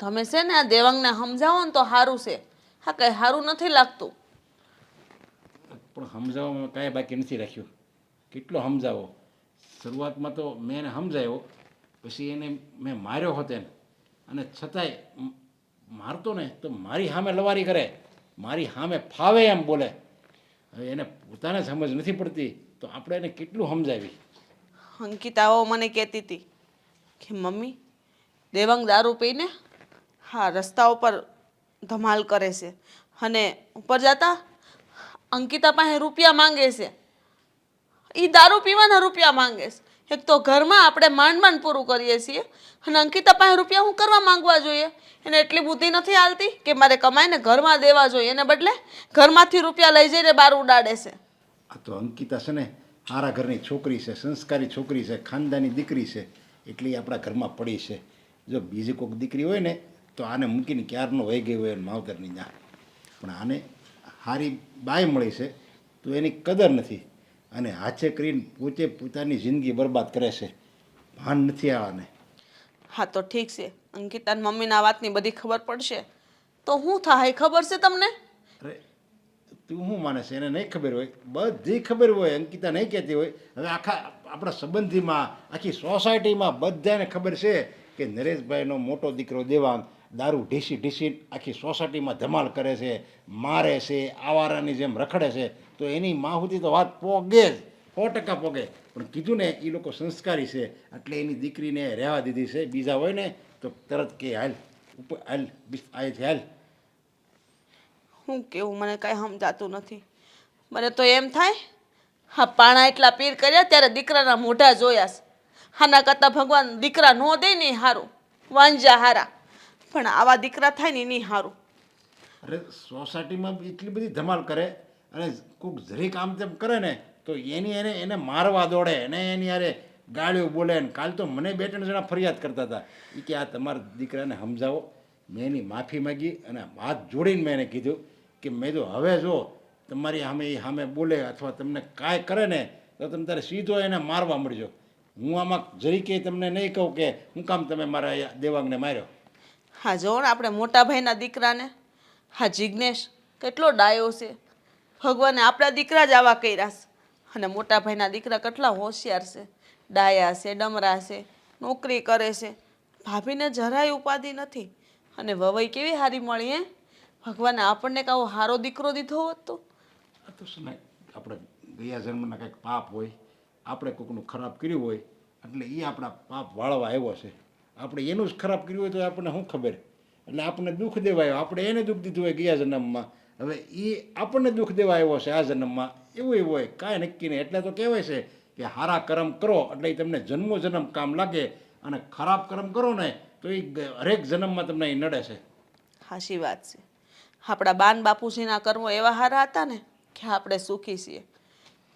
તમે છે ને આ દેવાંગને સમજાવો ને તો સારું છે. હા કઈ સારું નથી લાગતું. પણ સમજાવવામાં કાંઈ બાકી નથી રાખ્યું. કેટલો સમજાવો? શરૂઆતમાં તો મેં એને સમજાવ્યો પછી એને મેં માર્યો હતો એને. અને છતાંય મારતો ને તો મારી સામે લવારી કરે. મારી સામે ફાવે એમ બોલે. હવે એને પોતાને સમજ નથી પડતી તો આપણે એને કેટલું સમજાવી? અંકિતાઓ મને કહેતી હતી કે મમ્મી દેવાંગ દારૂ પીને હા રસ્તા ઉપર ધમાલ કરે છે. અને ઉપર જતા અંકિતા પાસે રૂપિયા માંગે છે. એ દારૂ પીવાના રૂપિયા માંગે છે. એક તો ઘરમાં આપણે માંડ માંડ પૂરું કરીએ છીએ અને અંકિતા પાસે રૂપિયા હું કરવા માંગવા જોઈએ? એને એટલી બુદ્ધિ નથી હાલતી કે મારે કમાઈને ઘરમાં દેવા જોઈએ. એને બદલે ઘરમાંથી રૂપિયા લઈ જઈને બહાર ઉડાડે છે. આ તો અંકિતા છે ને સારા ઘરની છોકરી છે, સંસ્કારી છોકરી છે, ખાનદાની દીકરી છે. એટલી આપણા ઘરમાં પડી છે. જો બીજી કોઈક દીકરી હોય ને તો આને મૂકીને ક્યારનો વહી ગયો હોય માવતરની ત્યાં પણ આને સારી બાય મળી છે તો એની કદર નથી. અને હાથે કરીને પોતે પોતાની જિંદગી બરબાદ કરે છે. ભાન નથી આને હા તો ઠીક છે. અંકિતાની મમ્મીના વાતની બધી ખબર પડશે. તો શું થાય ખબર છે તમને? અરે તું શું માને છે? એને નહીં ખબર હોય. બધી ખબર હોય અંકિતા નહીં કહેતી હોય. હવે આખા આપણા સંબંધીમાં આખી સોસાયટીમાં બધાને ખબર છે કે નરેશભાઈનો મોટો દીકરો દેવાંગ દારૂ ઢીસી ઢીસી આખી સોસાયટીમાં ધમાલ કરે છે, મારે છે, આવારાની જેમ રખડે છે, તો એની માં તો વાત પોગે જ, સો ટકા પોગે. પણ કીધું ને એ લોકો સંસ્કારી છે, એટલે એની દીકરીને રહેવા દીધી છે. બીજા હોય ને, તો તરત કે, હાલ ઉપર હાલ અહીંથી હાલ. હું કેવું? મને કાંઈ સમજાતું નથી. મને તો એમ થાય, હા, પાણા એટલા પીર કર્યા ત્યારે દીકરાના મોઢા જોયા આના કરતાં ભગવાન દીકરા નો દે ને સારું વાંજા હારા. પણ આવા દીકરા થાય ને એની સારું અરે, સોસાયટીમાં એટલી બધી ધમાલ કરે અને કોઈક જરીક આમ તેમ કરે ને, તો એની એને એને મારવા દોડે એને એની યારે ગાળીઓ બોલે ને. કાલ તો મને બે ત્રણ જણા ફરિયાદ કરતા હતા. એ કે, આ તમારા દીકરાને સમજાવો. મેં એની માફી માગી અને હાથ જોડીને મેં એને કીધું કે, મેં તો હવે જો તમારી સામે એ સામે બોલે અથવા તમને કાંઈ કરે ને, તો તમે તારે સીધો એને મારવા મળજો. હું આમાં જરીકે તમને નહીં કહું કે, હું કામ તમે મારા દેવાંગને માર્યો. હા જો ને આપણે મોટા ભાઈના દીકરાને. હા જિજ્ઞેશ કેટલો ડાયો છે. ભગવાને આપણા દીકરા જ આવા કર્યા છે. અને મોટા ભાઈના દીકરા કેટલા હોશિયાર છે. ડાયા છે, ડમરા છે, નોકરી કરે છે. ભાભીને જરાય ઉપાધિ નથી. અને વવઈ કેવી હારી મળી, હે? ભગવાને આપણને કાવો હારો દીકરો દીધો હોત તો? આ આપણે ગયા જન્મના કંઈક પાપ હોય, આપણે કોઈકનું ખરાબ કર્યું હોય, એટલે એ આપણા પાપ વાળવા આવ્યો છે. આપણે એનું જ ખરાબ કર્યું હોય તો આપણને શું ખબર? એટલે આપણને દુઃખ દેવાયો. આપણે એને દુઃખ દીધું હોય ગયા જન્મમાં. હવે એ આપણને દુઃખ દેવા આવ્યો છે આ જન્મમાં. એવું એવું હોય. કાંઈ નક્કી નહીં. એટલે તો કહેવાય છે કે સારા કર્મ કરો એટલે એ તમને જન્મો જન્મ કામ લાગે અને ખરાબ કર્મ કરો ને તો એ હરેક જન્મમાં તમને એ નડે છે. હાશી વાત છે. આપણા બાન બાપુજીના કર્મો એવા હારા હતા ને કે આપણે સુખી છીએ.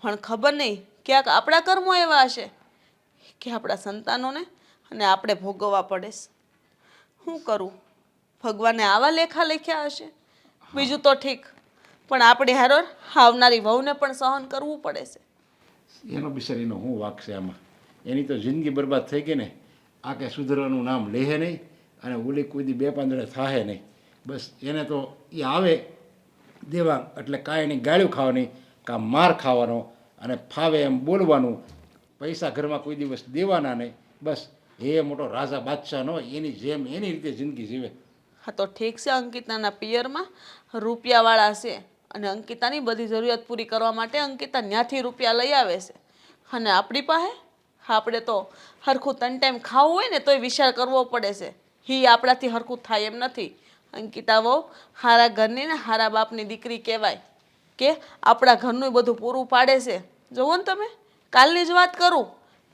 પણ ખબર નહીં ક્યાંક આપણા કર્મો એવા હશે કે આપણા સંતાનોને અને આપણે ભોગવવા પડે શું કરું? ભગવાને આવા લેખા લખ્યા હશે? બીજું તો ઠીક. પણ આપણી હારોર આવનારી વહુને પણ સહન કરવું પડે છે. એનો બિચારીનો હું વાક છે આમાં? એની તો જિંદગી બરબાદ થઈ ગઈ ને. આ કે સુધરવાનું નામ લેહે નહીં અને ઓલી કુદી બે પાંદડે થાહે નહીં. બસ એને તો એ આવે દેવા એટલે કાંઈ એની ગાળ્યું ખાવાની કાં માર ખાવાનો અને ફાવે એમ બોલવાનું. પૈસા ઘરમાં કોઈ દિવસ દેવાના નહીં. બસ એ મોટો રાજા બાદશાહ ન, એની જેમ એની રીતે જિંદગી જીવે. હા, તો ઠીક છે, અંકિતાના પિયરમાં રૂપિયાવાળા છે અને અંકિતાની બધી જરૂરિયાત પૂરી કરવા માટે અંકિતા ત્યાંથી રૂપિયા લઈ આવે છે. અને આપણી પાસે? આપણે તો હરખું ત્રણ ટાઈમ ખાવું હોય ને તોય વિચાર કરવો પડે છે. હી આપણાથી હરખું થાય એમ નથી. અંકિતા વહુ, હારા ઘરની ને હારા બાપની દીકરી કહેવાય કે આપણા ઘરનું બધું પૂરું પાડે છે. જુઓ ને તમે, કાલની જ વાત કરું.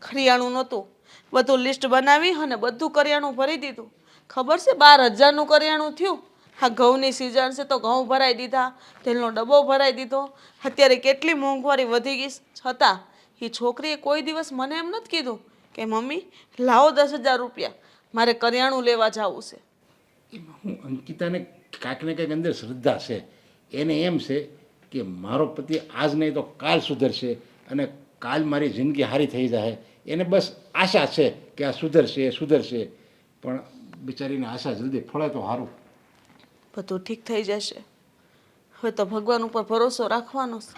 ખરિયાણું નહોતું. બધું લિસ્ટ બનાવી અને બધું કરિયાણું ભરી દીધું. ખબર છે? બાર હજારનું કરિયાણું થયું. હા ઘઉંની સિઝન છે તો ઘઉં ભરાઈ દીધા, તેલનો ડબ્બો ભરાઈ દીધો. અત્યારે કેટલી મોંઘવારી વધી ગઈ છતાં એ છોકરીએ કોઈ દિવસ મને એમ નથી કીધું કે, મમ્મી, લાવો દસ હજાર રૂપિયા. મારે કરિયાણું લેવા જવું છે. હું અંકિતાને કાંઈક ને કાંઈક અંદર શ્રદ્ધા છે. એને એમ છે કે, મારો પતિ આજ નહીં તો કાલ સુધરશે અને કાલ મારી જિંદગી સારી થઈ જાય. એને બસ આશા છે કે આ સુધરશે સુધરશે. પણ બિચારીને આશા જલ્દી ફળે તો સારું બધું ઠીક થઈ જશે. હવે તો ભગવાન ઉપર ભરોસો રાખવાનો છે.